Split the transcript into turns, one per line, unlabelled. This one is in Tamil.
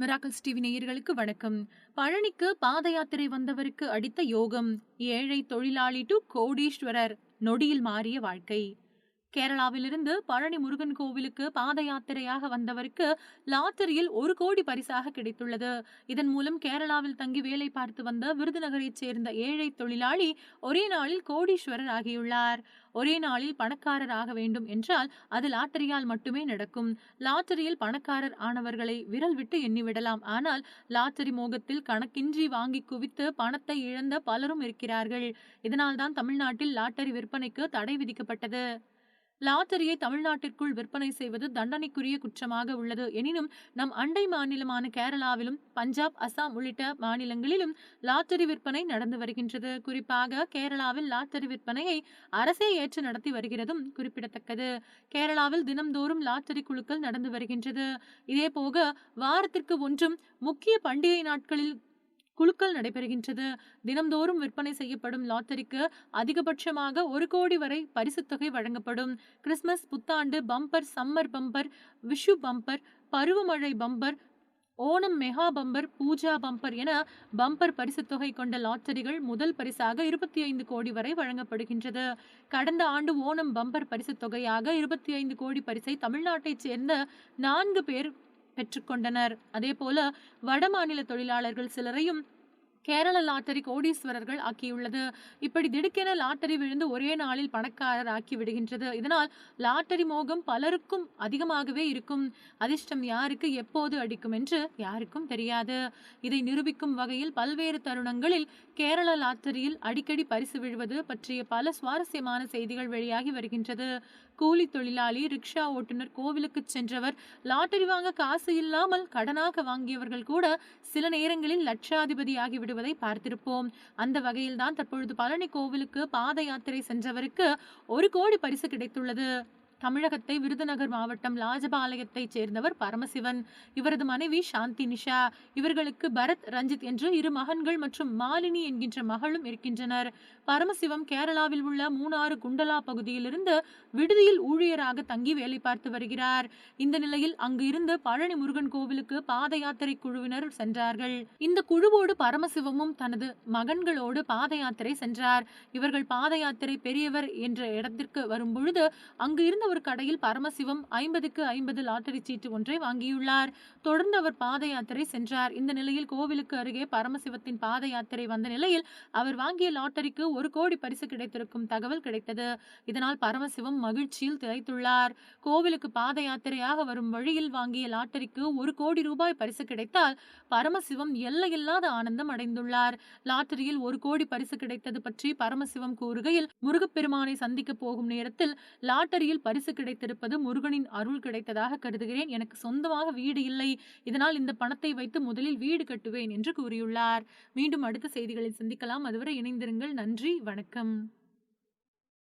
மிராக்கல்ஸ் டிவி நேயர்களுக்கு வணக்கம். பழனிக்கு பாத யாத்திரை வந்தவருக்கு அடித்த யோகம். ஏழை தொழிலாளி டு கோடீஸ்வரர். நொடியில் மாறிய வாழ்க்கை. கேரளாவிலிருந்து பழனி முருகன் கோவிலுக்கு பாத யாத்திரையாக வந்தவருக்கு லாட்டரியில் ஒரு கோடி பரிசாக கிடைத்துள்ளது. இதன் மூலம் கேரளாவில் தங்கி வேலை பார்த்து வந்த விருதுநகரைச் சேர்ந்த ஏழை தொழிலாளி ஒரே நாளில் கோடீஸ்வரர் ஆகியுள்ளார். ஒரே நாளில் பணக்காரர் ஆக வேண்டும் என்றால் அது லாட்டரியால் மட்டுமே நடக்கும். லாட்டரியில் பணக்காரர் ஆனவர்களை விரல் விட்டு எண்ணிவிடலாம். ஆனால் லாட்டரி மோகத்தில் கணக்கின்றி வாங்கி குவித்து பணத்தை இழந்த பலரும் இருக்கிறார்கள். இதனால்தான் தமிழ்நாட்டில் லாட்டரி விற்பனைக்கு தடை விதிக்கப்பட்டது. லாட்டரியை தமிழ்நாட்டிற்குள் விற்பனை செய்வது தண்டனைக்குரிய குற்றமாக உள்ளது. எனினும் நம் அண்டை மாநிலமான கேரளாவிலும் பஞ்சாப் அசாம் உள்ளிட்ட மாநிலங்களிலும் லாட்டரி விற்பனை நடந்து வருகின்றது. குறிப்பாக கேரளாவில் லாட்டரி விற்பனையை அரசே ஏற்று நடத்தி வருகிறதும் குறிப்பிடத்தக்கது. கேரளாவில் தினம்தோறும் லாட்டரி குழுக்கள் நடந்து வருகின்றது. இதேபோக வாரத்திற்கு ஒன்றும் முக்கிய பண்டிகை நாட்களில் குழுக்கள் நடைபெறுகின்றது. தினம்தோறும் விற்பனை செய்யப்படும் லாட்டரிக்கு அதிகபட்சமாக ஒரு கோடி வரை பரிசுத் தொகை வழங்கப்படும். கிறிஸ்துமஸ் புத்தாண்டு bumper summer bumper Vishu bumper பருவமழை bumper Onam mega bumper Puja bumper என பம்பர் பரிசுத் தொகை கொண்ட லாட்டரிகள் முதல் பரிசாக இருபத்தி ஐந்து கோடி வரை வழங்கப்படுகின்றது. கடந்த ஆண்டு ஓணம் பம்பர் பரிசுத் தொகையாக இருபத்தி ஐந்து கோடி பரிசை தமிழ்நாட்டைச் சேர்ந்த நான்கு பேர் பெற்றுக்கொண்டனர். அதேபோல வடமாநில தொழிலாளர்கள் சிலரையும் கேரள லாட்டரி கோடீஸ்வரர்கள் ஆக்கியுள்ளது. இப்படி திடுக்கென லாட்டரி விழுந்து ஒரே நாளில் பணக்காரர் ஆக்கி விடுகின்றது. இதனால் லாட்டரி மோகம் பலருக்கும் அதிகமாகவே இருக்கும். அதிர்ஷ்டம் யாருக்கு எப்போது அடிக்கும் என்று யாருக்கும் தெரியாது. இதை நிரூபிக்கும் வகையில் பல்வேறு தருணங்களில் கேரள லாட்டரியில் அடிக்கடி பரிசு விழுவது பற்றிய பல சுவாரஸ்யமான செய்திகள் வெளியாகி வருகின்றது. கூலி தொழிலாளி ரிக்ஷா ஓட்டுநர் கோவிலுக்கு சென்றவர் லாட்டரி வாங்க காசு இல்லாமல் கடனாக வாங்கியவர்கள் கூட சில நேரங்களில் லட்சாதிபதி வருவதை பார்த்திருப்போம். அந்த வகையில்தான் தற்பொழுது பழனி கோவிலுக்கு பாத யாத்திரை சென்றவருக்கு ஒரு கோடி பரிசு கிடைத்துள்ளது. தமிழகத்தை விருதுநகர் மாவட்டம் லாஜபாளையத்தைச் சேர்ந்தவர் பரமசிவன் இவரது மனைவி சாந்தி நிஷா. இவர்களுக்கு பரத் ரஞ்சித் என்று இரு மகன்கள் மற்றும் மாலினி என்கின்ற மகளும் இருக்கின்றனர். பரமசிவம் கேரளாவில் உள்ள மூணாறு குண்டலா பகுதியிலிருந்து விடுதியில் ஊழியராக தங்கி வேலை பார்த்து வருகிறார். இந்த நிலையில் அங்கு இருந்து பழனி முருகன் கோவிலுக்கு பாத யாத்திரை குழுவினர் சென்றார்கள். இந்த குழுவோடு பரமசிவமும் தனது மகன்களோடு பாத யாத்திரை சென்றார். இவர்கள் பாத யாத்திரை பெரியவர் என்ற இடத்திற்கு வரும் பொழுது அங்கு இருந்த ஒரு கடையில் பரமசிவம் ஐம்பதுக்கு ஐம்பது லாட்டரி சீட்டு ஒன்றை வாங்கியுள்ளார். தொடர்ந்து அவர் பாத யாத்திரை சென்றார். இந்த நிலையில் கோவிலுக்கு அருகே பரமசிவத்தின் பாத யாத்திரை வந்த நிலையில் அவர் வாங்கிய லாட்டரிக்கு ஒரு கோடி பரிசு கிடைத்திருக்கும் தகவல் கிடைத்தது. இதனால் பரமசிவம் மகிழ்ச்சியில் திளைத்துள்ளார். கோவிலுக்கு பாத யாத்திரையாக வரும் வழியில் வாங்கிய லாட்டரிக்கு ஒரு கோடி ரூபாய் பரிசு கிடைத்தால் பரமசிவம் எல்லையில்லாத ஆனந்தம் அடைந்துள்ளார். லாட்டரியில் ஒரு கோடி பரிசு கிடைத்தது பற்றி பரமசிவம் கூறுகையில் முருகப்பெருமானை சந்திக்க போகும் நேரத்தில் லாட்டரியில் பரிசு பரிசு கிடைத்திருப்பது முருகனின் அருள் கிடைத்ததாக கருதுகிறேன். எனக்கு சொந்தமாக வீடு இல்லை. இதனால் இந்த பணத்தை வைத்து முதலில் வீடு கட்டுவேன் என்று கூறியுள்ளார். மீண்டும் அடுத்த செய்திகளில் சந்திக்கலாம். அதுவரை இணைந்திருங்கள். நன்றி. வணக்கம்.